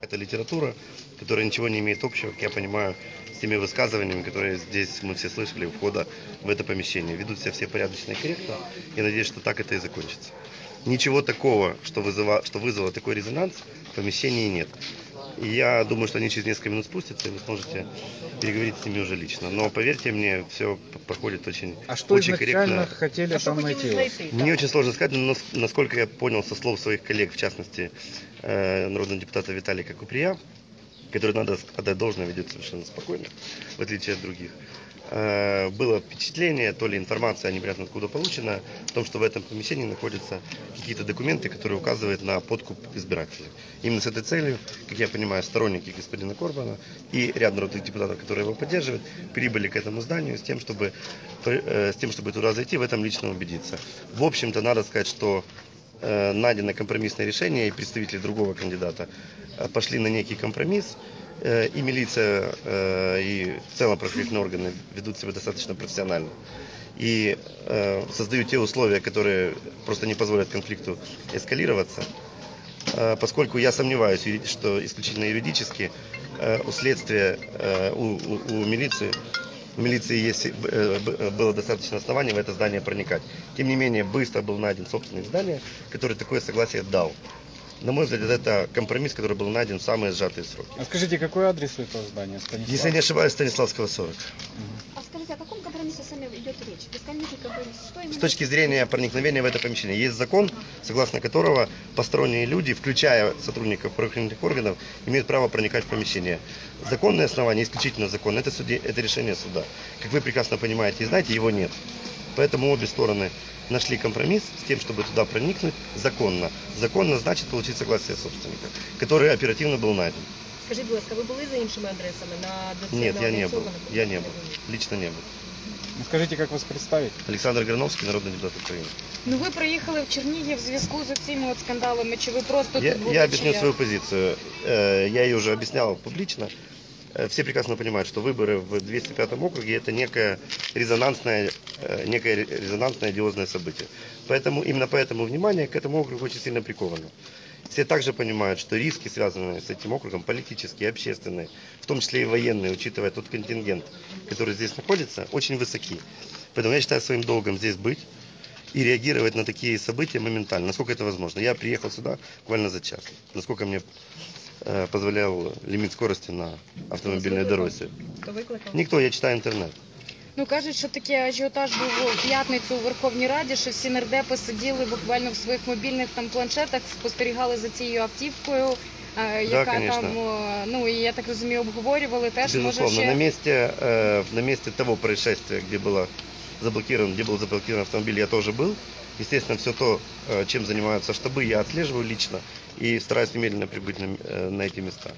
Это литература, которая ничего не имеет общего, как я понимаю, с теми высказываниями, которые здесь мы все слышали у входа в это помещение. Ведут себя все порядочно и корректно. Я надеюсь, что так это и закончится. Ничего такого, что, вызыва, что вызвало такой резонанс, в помещении нет. И я думаю, что они через несколько минут спустятся, и вы сможете переговорить с ними уже лично. Но поверьте мне, все проходит очень, А что очень изначально корректно. хотели А там найти? Мне очень сложно сказать, но нас- насколько я понял со слов своих коллег, в частности, э, народного депутата Виталика Куприя, который, надо отдать должное, ведет совершенно спокойно, в отличие от других, было впечатление, то ли информация непонятно откуда получена, о том, что в этом помещении находятся какие-то документы, которые указывают на подкуп избирателей. Именно с этой целью, как я понимаю, сторонники господина Корбана и ряд народных депутатов, которые его поддерживают, прибыли к этому зданию с тем, чтобы, э, с тем, чтобы туда зайти, в этом лично убедиться. В общем-то, надо сказать, что э, найдено компромиссное решение, и представители другого кандидата э, пошли на некий компромисс, э, и милиция, э, и в целом правоохранительные органы ведут себя достаточно профессионально. И э, создают те условия, которые просто не позволят конфликту эскалироваться. Э, Поскольку я сомневаюсь, что исключительно юридически э, у следствия, э, у, у- у милиции, у милиции есть, э, было достаточно оснований в это здание проникать. Тем не менее, быстро был найден собственник здания, который такое согласие дал. На мой взгляд, это компромисс, который был найден в самые сжатые сроки. А скажите, какой адрес у этого здания, Станислав? Если я не ошибаюсь, Станиславского 40. А скажите, о каком компромиссе сами идет речь? Что именно? С точки зрения проникновения в это помещение. Есть закон, согласно которого посторонние люди, включая сотрудников правоохранительных органов, имеют право проникать в помещение. Законное основание, исключительно закон, это, суде, это решение суда. Как вы прекрасно понимаете и знаете, его нет. Поэтому обе стороны нашли компромисс с тем, чтобы туда проникнуть законно. Законно значит получить согласие собственника, который оперативно был найден. Скажіть, будь ласка, ви були за іншими адресами на де це Нет, я не был. анонсовано? Я не был. Лично не был. Ну, скажите, как вас представить? Александр Грановский, народный депутат Украины. Ну ви приїхали в Чернігів в зв'язку з цими от скандалами, чи ви просто Я, тут були? я чи объясню як? свою позицию. Э, Я ее уже объяснял публично. Э, Все прекрасно понимают, что выборы в 205 округе это некое резонансное, э, некое ре- резонансное одиозное событие. Поэтому именно поэтому внимание к этому округу очень сильно приковано. Все также понимают, что риски, связанные с этим округом, политические, общественные, в том числе и военные, учитывая тот контингент, который здесь находится, очень высоки. Поэтому я считаю своим долгом здесь быть и реагировать на такие события моментально, насколько это возможно. Я приехал сюда буквально за час, насколько мне э, позволял лимит скорости на автомобильной дороге. Хто викликав? Никто, я читаю интернет. Ну кажуть, що такий ажіотаж був у п'ятницю у Верховній Раді, що всі нардепи сиділи буквально в своїх мобільних там планшетах, спостерігали за цією автівкою, е, яка конечно. там, е, ну і я так розумію, обговорювали теж. Може Безусловно, ще на месте, э, на месте того происшествия, где было заблокирован, где был заблокирован автомобиль, я тоже был. Естественно, все то, э, чем занимаются штабы, я отслеживаю лично И стараюсь немедленно прибыть на, э, на эти места.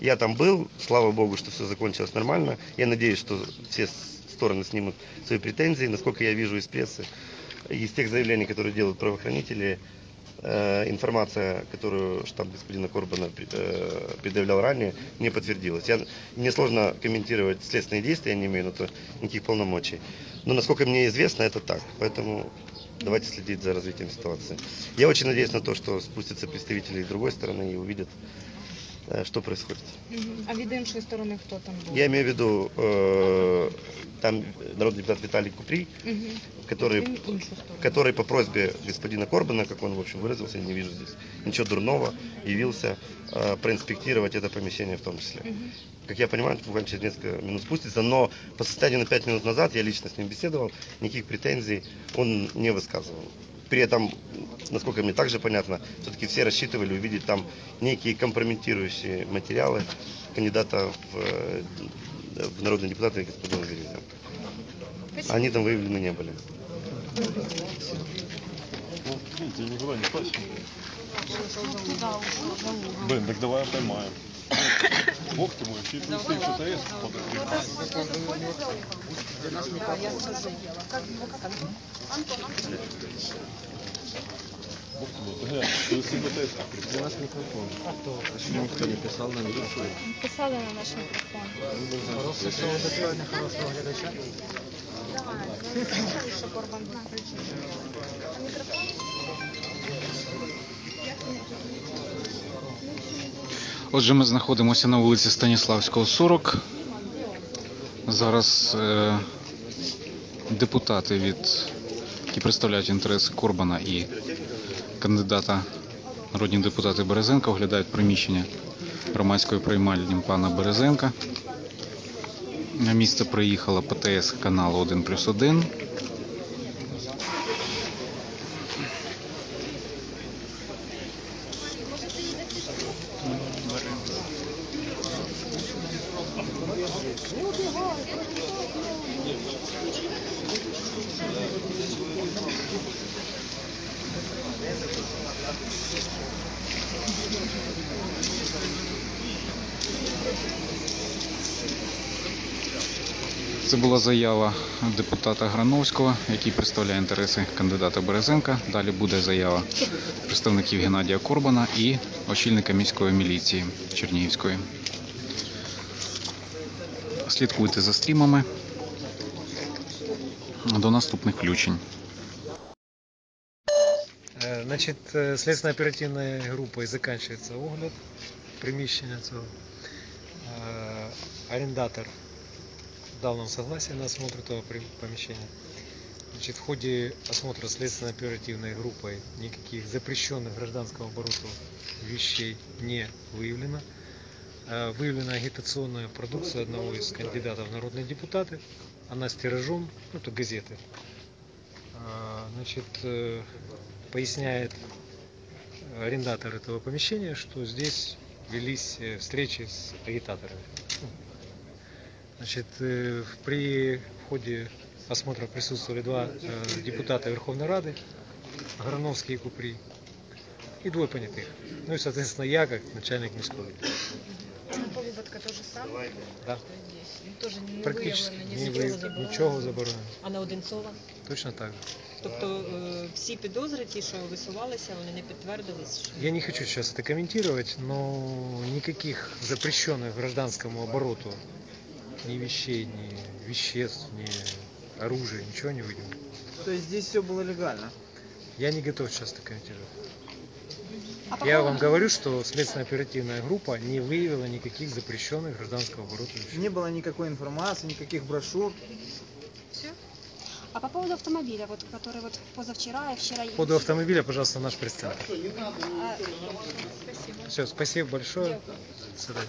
Я там был, слава богу, что все закончилось нормально. Я надеюсь, что все стороны снимут свои претензии. Насколько я вижу из прессы, из тех заявлений, которые делают правоохранители, э, информация, которую штаб господина Корбана э, предъявлял ранее, не подтвердилась. Я, мне сложно комментировать следственные действия, я не имею на то никаких полномочий. Но насколько мне известно, это так. Поэтому давайте следить за развитием ситуации. Я очень надеюсь на то, что спустятся представители с другой стороны и увидят, э, что происходит. Мгм. а від іншої сторони хто там був? Я имею в виду, э, там народный депутат Виталий Купри, Мгм. который, Він іншу сторону. который по просьбе господина Корбана, как он в общем выразился, я не вижу здесь ничего дурного, явился э, проинспектировать это помещение в том числе. Мгм. Как я понимаю, буквально через несколько минут спустится, но по состоянию на 5 минут назад, я лично с ним беседовал, никаких претензий он не высказывал. При этом, насколько мне также понятно, все-таки все рассчитывали увидеть там некие компрометирующие материалы кандидата в, э, в народные депутаты господина Березина. Они там выявлены не были. Ну, видите, никуда не тащим. Блин, так давай поймаем. Бог ты мой, чьи трусы что-то есть Бог ты мой, ты глянь, трусы БТС У нас микрофон. А то, никто не писал на микрофон. Писали на наш мікрофон. Що Корбан був причиною. Отже, ми знаходимося на вулиці Станіславського, 40. Зараз е, депутати, від, які представляють інтереси Корбана і кандидата народні депутати Березенка оглядають приміщення громадської приймальні пана Березенка. На місце приїхала ПТС каналу 1 плюс 1. Thank you. Це була заява депутата Грановського, який представляє інтереси кандидата Березенка. Далі буде заява представників Геннадія Корбана і очільника міської міліції Чернігівської. Слідкуйте за стрімами. До наступних включень. Е, Значить, е, слідственно-оперативною групою закінчується огляд приміщення цього. Е, Дав нам согласие на осмотр этого помещения. Значит, в ходе осмотра следственно-оперативной группой никаких запрещенных гражданского оборота вещей не выявлено. Э, Выявлена агитационная продукция одного из кандидатов в народные депутаты. Она с тиражом, ну, это газеты. А, Значит, э, поясняет арендатор этого помещения, что здесь велись э, встречи с агитаторами. Значит, э, при ходе осмотра присутствовали два э, депутата Верховной Рады, Грановский и Купри, и двое понятых. Ну и, соответственно, я, как начальник міської. Поводка то же саме. Да. Теж не Практически виявлено ні, нічого ви- забороненого. нічого заборонено. А на Одинцова? Точно так же. Тобто е, всі підозри, ті, що висувалися, вони не підтвердились. що- Я не хочу сейчас это комментировать, но никаких запрещенных гражданскому обороту ни вещей, ни веществ, ни оружия, ничего не выйдем. То есть здесь все было легально? Я не готов сейчас это комментировать. А Я вам говорю, что следственно-оперативная группа не выявила никаких запрещенных гражданского оборота вещей. Не было никакой информации, никаких брошюр. А по поводу автомобиля, вот, который вот позавчера и вчера... По поводу автомобиля, пожалуйста, наш представитель. А, Все, спасибо большое. До свидания.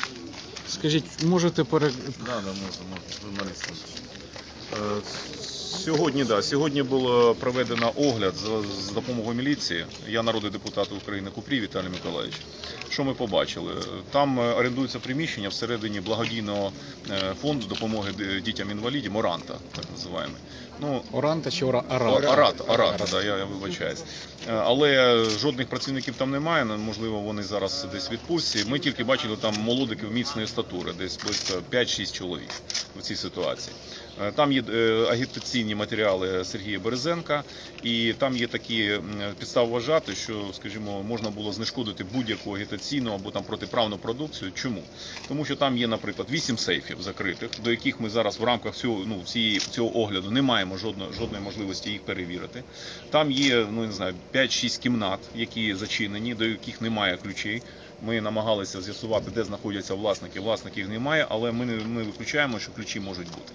скажіть, можете пере... Да, да, можна, можна. Е, Сьогодні, да, сьогодні було проведено огляд за, з допомогою міліції. Я народний депутат України Купрій Віталій Миколаївич. Що ми побачили? Там е, орендується приміщення всередині благодійного е, фонду допомоги дітям інвалідів Моранта, так називаємо. Ну, Оранта чи ора... Арат, Арат? Арат, Арат, да, я, я вибачаюсь. Але жодних працівників там немає, ну, можливо, вони зараз десь відпустці. Ми тільки бачили там молодиків міцної статури, десь близько 5-6 чоловік в цій ситуації. Е, Там є е, агітаційні матеріали Сергія Березенка, і там є такі м, підстави вважати, що, скажімо, можна було знешкодити будь-яку агітаційну або там протиправну продукцію. Чому? Тому що там є, наприклад, 8 сейфів закритих, до яких ми зараз в рамках цього, ну, цього огляду не маємо жодної, жодної можливості їх перевірити. Там є, ну не знаю, 5-6 кімнат, які зачинені, до яких немає ключей. Ми намагалися з'ясувати, де знаходяться власники. Власників немає, але ми не ми виключаємо, що ключі можуть бути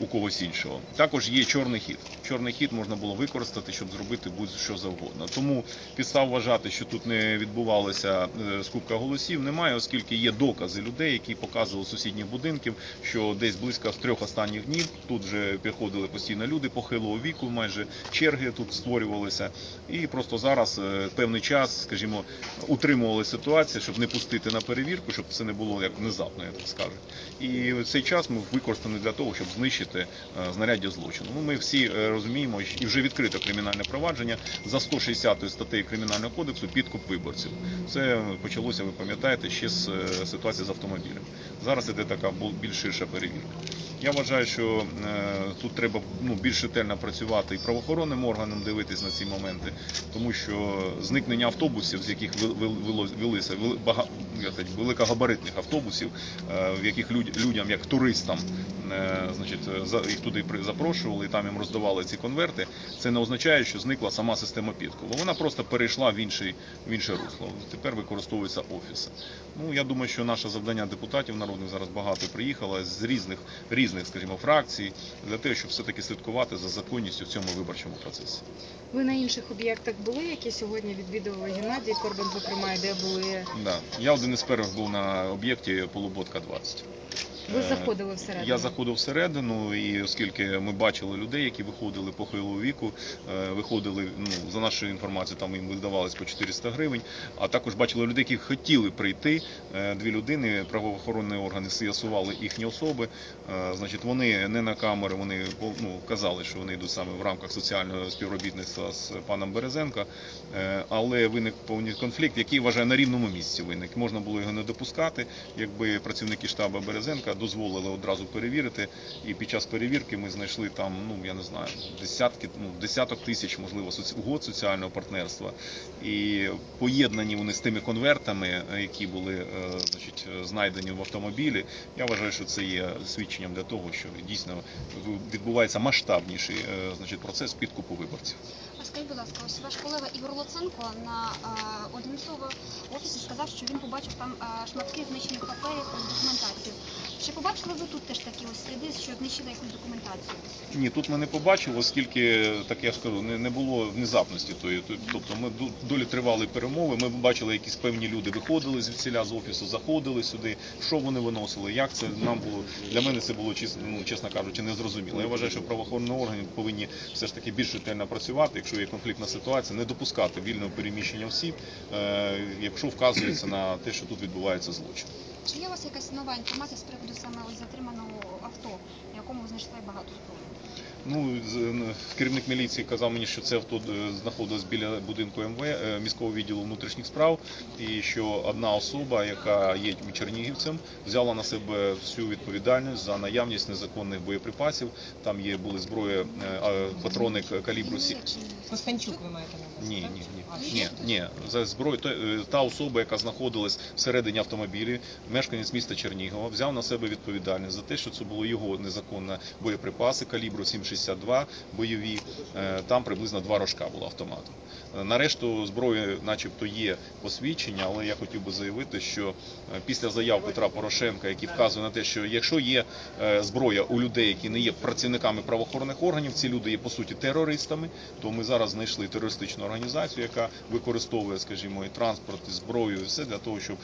у когось іншого. Також є чорний хід. Чорний хід можна було використати, щоб зробити будь-що завгодно. Тому підстав вважати, що тут не відбувалася е, скупка голосів, немає, оскільки є докази людей, які показували з сусідніх будинків, що десь близько з трьох останніх днів тут вже приходили постійно люди похилого віку, майже черги тут створювалися. І просто зараз е, певний час, скажімо, утримували ситуацію, щоб не пустити на перевірку, щоб це не було як внезапно, я так скажу. І цей час ми використаний для того, щоб знищити вилучити е, знаряддя злочину. Ну, ми всі е, розуміємо, і вже відкрито кримінальне провадження за 160 статтею Кримінального кодексу підкуп виборців. Це почалося, ви пам'ятаєте, ще з е, ситуації з автомобілем. Зараз іде така більш ширша перевірка. Я вважаю, що тут треба ну, більш ретельно працювати і правоохоронним органам дивитись на ці моменти, тому що зникнення автобусів, з яких велися великогабаритних автобусів, в яких людям, як туристам, значить, їх туди запрошували і там їм роздавали ці конверти, це не означає, що зникла сама система підкупу. Вона просто перейшла в інший, в інше русло. Тепер використовуються офіси. Ну я думаю, що наше завдання депутатів народних зараз багато приїхало з різних різних, скажімо, фракцій для того, щоб все-таки слідкувати за законністю в цьому виборчому процесі. Ви на інших об'єктах були, які сьогодні відвідували Геннадій Корбан, зокрема, де були? Да. Я один із перших був на об'єкті Полуботка 20. Ви Е, заходили всередину? Я заходив всередину, і оскільки ми бачили людей, які виходили похилого віку, е, виходили, ну за нашою інформацією, там їм видавалось по 400 гривень. А також бачили людей, які хотіли прийти. Е, Дві людини, правоохоронні органи з'ясували їхні особи. Значить, вони не на камери, вони ну, казали, що вони йдуть саме в рамках соціального співробітництва з паном Березенко. Е, Але виник повний конфлікт, який вважаю на рівному місці виник. Можна було його не допускати, якби працівники штабу Березенка дозволили одразу перевірити. І під час перевірки ми знайшли там, ну я не знаю, десятки, ну десяток тисяч, можливо, угод соціального партнерства. І поєднані вони з тими конвертами, е, які були е, значить, е, знайдені в автомобілі. Я вважаю, що це є свідченням для того, що дійсно відбувається масштабніший значить, процес підкупу виборців. А скажіть, будь ласка, ось ваш колега Ігор Луценко на одинцово офісі сказав, що він побачив там шматки знищених паперів і документацію. Чи побачили ви тут теж такі ось сліди, що знищили якусь документацію? Ні, тут ми не побачили, оскільки, так я скажу, не, не було внезапності тої. Тобто ми долі тривали перемови, ми бачили, якісь певні люди виходили звідсіля з офісу, заходили сюди, що вони виносили, як це нам було, для мене це було, ну, чесно кажучи, незрозуміло. Я вважаю, що правоохоронні органи повинні все ж таки більш ретельно працювати, якщо є конфліктна ситуація, не допускати вільного переміщення осіб, е, якщо вказується на те, що тут відбувається злочин. Чи є у вас якась нова інформація з приводу саме ось затриманого авто, на якому знайшли багато зброї? Ну, керівник міліції казав мені, що це авто е, знаходилось біля будинку МВ е, міського відділу внутрішніх справ, і що одна особа, яка є чернігівцем, взяла на себе всю відповідальність за наявність незаконних боєприпасів. Там є були зброї, е, патрони калібру сі. Костанчук ви маєте на увазі? Ні, ні, ні, ні, ні. За зброю та, особа, яка знаходилась всередині автомобілі, мешканець міста Чернігова, взяв на себе відповідальність за те, що це було його незаконні боєприпаси калібру 7,62 бойові. Е, Там приблизно два рожка було автомату. Е, На решту зброї, начебто, є посвідчення, але я хотів би заявити, що е, після заяв Петра Порошенка, які вказують на те, що якщо є зброя у людей, які не є працівниками правоохоронних органів, ці люди є по суті терористами, то ми зараз знайшли терористичну організацію, яка використовує, скажімо, і транспорт, і зброю, і все для того, щоб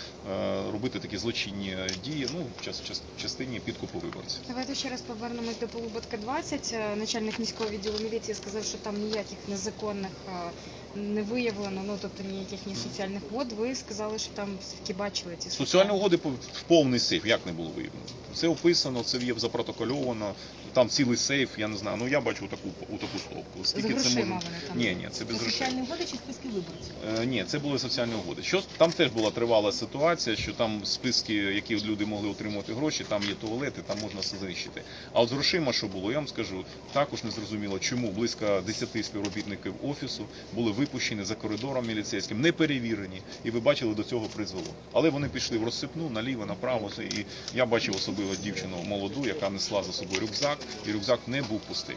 робити такі злочинні дії, ну в час- час- частині підкупу виборців. Давайте ще раз повернемось до Полуботка 20. Начальник міського відділу міліції сказав, що там ніяких незаконних е, не виявлено, ну тобто ніяких ні соціальних угод. Ви сказали, що там все-таки бачили ці Соціальні угоди в повний сейф, як не було виявлено. Це описано, це є запротокольовано. Там цілий сейф, я не знаю. Ну я бачу таку у таку стовпу. З Скільки це може? Ні, ні, це без грошей. соціальні угоди чи списки виборців? Е, Ні, це були соціальні угоди. Що там теж була тривала ситуація, що там списки, які люди могли отримувати гроші, там є туалети, там можна все знищити. А от з грошима, що було, я вам скажу, також не зрозуміло, чому близько 10 співробітників офісу були випущені за коридором міліцейським, не перевірені, і ви бачили до цього призвело. Але вони пішли в розсипну наліво, направо. І я бачив особливо дівчину молоду, яка несла за собою рюкзак, і рюкзак не був пустий.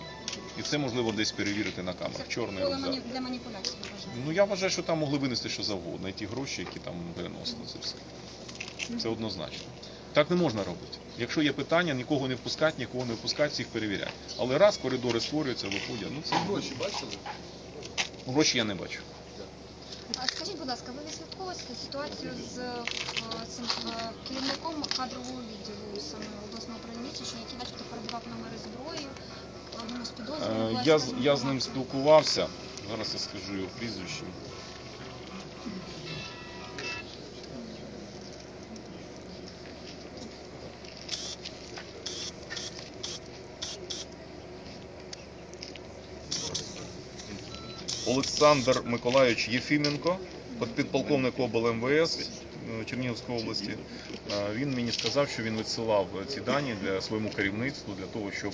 І це можливо десь перевірити на камерах. Чорний рюкзак. для маніпуляції? Ну я вважаю, що там могли винести що завгодно, і ті гроші, які там переносили це все. Це однозначно. Так не можна робити. Якщо є питання, нікого не впускати, нікого не впускати, всіх перевіряти. Але раз коридори створюються, виходять, ну це гроші бачили? Гроші я не бачу. А скажіть, будь ласка, ви відслідковуєте ситуацію з е, цим е, керівником кадрового відділу саме обласного управління, що який начебто передавав номери зброї одному з Е, підозрюваних? Я, з- я з ним спілкувався. Зараз я скажу його прізвище. Олександр Миколайович Єфіменко, підполковник обл МВС е, Чернігівської області. Е, Він мені сказав, що він відсилав ці дані для своєму керівництву для того, щоб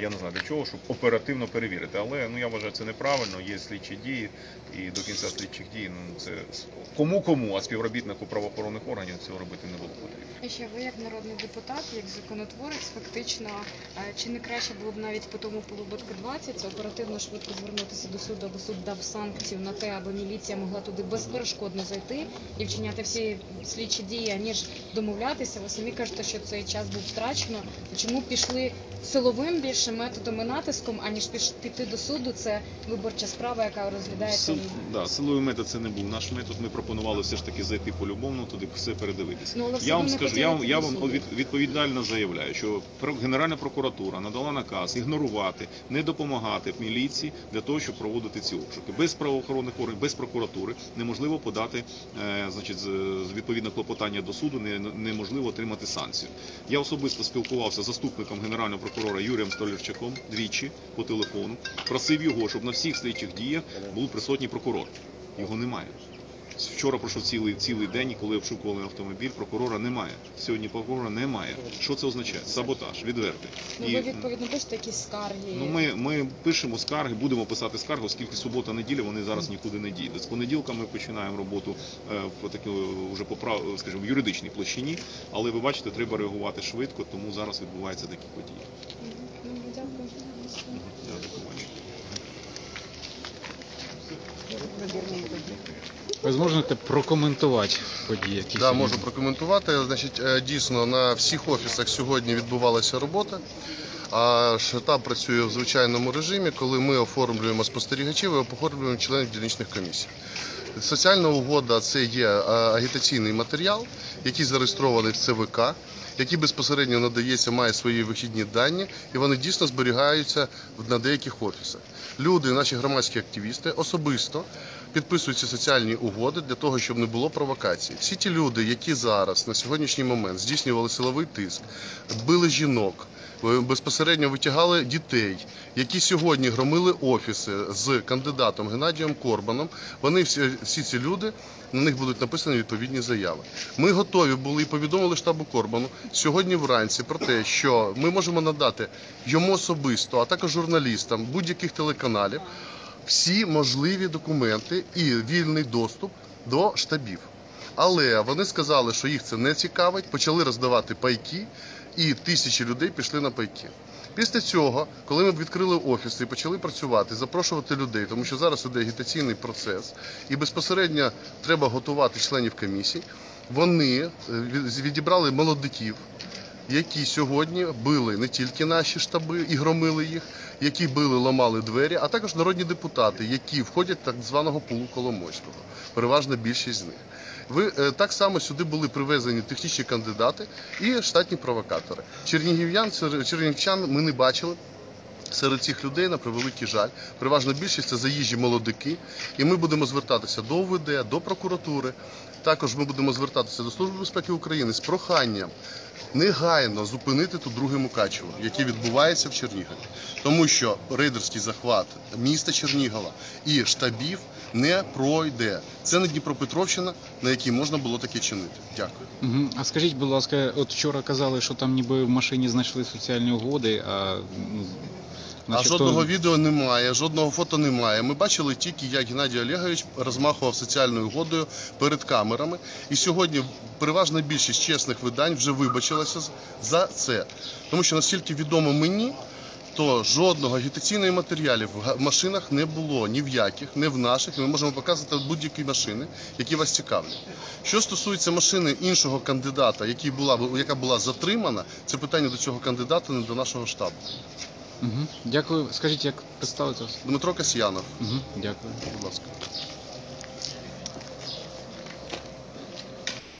я не знаю для чого, щоб оперативно перевірити. Але ну я вважаю, це неправильно. Є слідчі дії, і до кінця слідчих дій ну це кому кому, а співробітнику правоохоронних органів цього робити не було потрібно. Ще ви як народний депутат, як законотворець, фактично, е, чи не краще було б навіть по тому полуботка 20 оперативно швидко звернутися до суду, аби суд дав санкцію на те, аби міліція могла туди безперешкодно зайти і вчиняти всі слідчі дії, аніж домовлятися. Ви самі кажете, що цей час був втрачено. Чому пішли силовим більше методом і натиском, аніж піти до суду? Це виборча справа, яка розглядається. Сил, да, силовий метод це не був наш метод. Ми пропонували все ж таки зайти по-любому, туди все передивитися. Ну, я вам скажу, я вам, я вам від, відповідально заявляю, що Генеральна прокуратура надала наказ ігнорувати, не допомагати міліції для того, щоб проводити ці обшуки. Без правоохоронних органів, без прокуратури неможливо подати е, значить, відповідне клопотання до суду, не, неможливо отримати санкцію. Я особисто спілкувався з заступником генерального прокурора Юрієм Столярчаком двічі по телефону, просив його, щоб на всіх слідчих діях був присутній прокурор. Його немає. Вчора пройшов цілий цілий день, і коли обшукували автомобіль, прокурора немає. Сьогодні прокурора немає. Що це означає? Саботаж, відвертий. Ну, ви відповідно пишете якісь скарги. Ну, ми, ми пишемо скарги, будемо писати скарги, оскільки субота, неділя вони зараз нікуди не діють. З понеділка ми починаємо роботу е, в такій вже по прав, скажімо, в юридичній площині, але ви бачите, треба реагувати швидко, тому зараз відбуваються такі події. Ну, дякую. Я до побачення. Ви зможете прокоментувати події, які Да, сьогодні можу прокоментувати. Значить, е, дійсно на всіх офісах сьогодні відбувалася робота. А штаб працює в звичайному режимі, коли ми оформлюємо спостерігачів і оформлюємо членів дільничних комісій. Соціальна угода це є е, агітаційний матеріал, який зареєстрований в ЦВК, який безпосередньо надається, має свої вихідні дані, і вони дійсно зберігаються на деяких офісах. Люди, наші громадські активісти, особисто підписують ці соціальні угоди для того, щоб не було провокацій. Всі ті люди, які зараз на сьогоднішній момент здійснювали силовий тиск, били жінок. е, Безпосередньо витягали дітей, які сьогодні громили офіси з кандидатом Геннадієм Корбаном. Вони всі, всі ці люди на них будуть написані відповідні заяви. Ми готові були і повідомили штабу Корбану сьогодні вранці про те, що ми можемо надати йому особисто, а також журналістам будь-яких телеканалів всі можливі документи і вільний доступ до штабів. Але вони сказали, що їх це не цікавить, почали роздавати пайки, і тисячі людей пішли на пайки. Після цього, коли ми відкрили офіси і почали працювати, запрошувати людей, тому що зараз іде агітаційний процес, і безпосередньо треба готувати членів комісій, вони е, відібрали молодиків, які сьогодні били не тільки наші штаби і громили їх, які били, ламали двері, а також народні депутати, які входять в так званого полу Коломойського. Переважна більшість з них. Ви е, так само сюди були привезені технічні кандидати і штатні провокатори. Чернігів'ян, чернігівчан ми не бачили. Серед цих людей, на превеликий жаль, переважна більшість це заїжджі молодики, і ми будемо звертатися до ОВД, до прокуратури. Також ми будемо звертатися до Служби безпеки України з проханням негайно зупинити тут друге Мукачево, яке відбувається в Чернігові. Тому що рейдерський захват міста Чернігова і штабів не пройде. Це не Дніпропетровщина, на якій можна було таке чинити. Дякую. А скажіть, будь ласка, от вчора казали, що там ніби в машині знайшли соціальні угоди, а ну, А жодного відео немає, жодного фото немає. Ми бачили тільки, як Геннадій Олегович розмахував соціальною угодою перед камерами. І сьогодні переважна більшість чесних видань вже вибачилася з- за це. Тому що наскільки відомо мені, то жодного агітаційного матеріалів в га- машинах не було ні в яких, не в наших. Ми можемо показувати будь-які машини, які вас цікавлять. Що стосується машини іншого кандидата, який була, яка була затримана, це питання до цього кандидата, не до нашого штабу. Мгм. Дякую. Скажіть, як представити вас? Дмитро Касьянов, Угу. Дякую. будь ласка.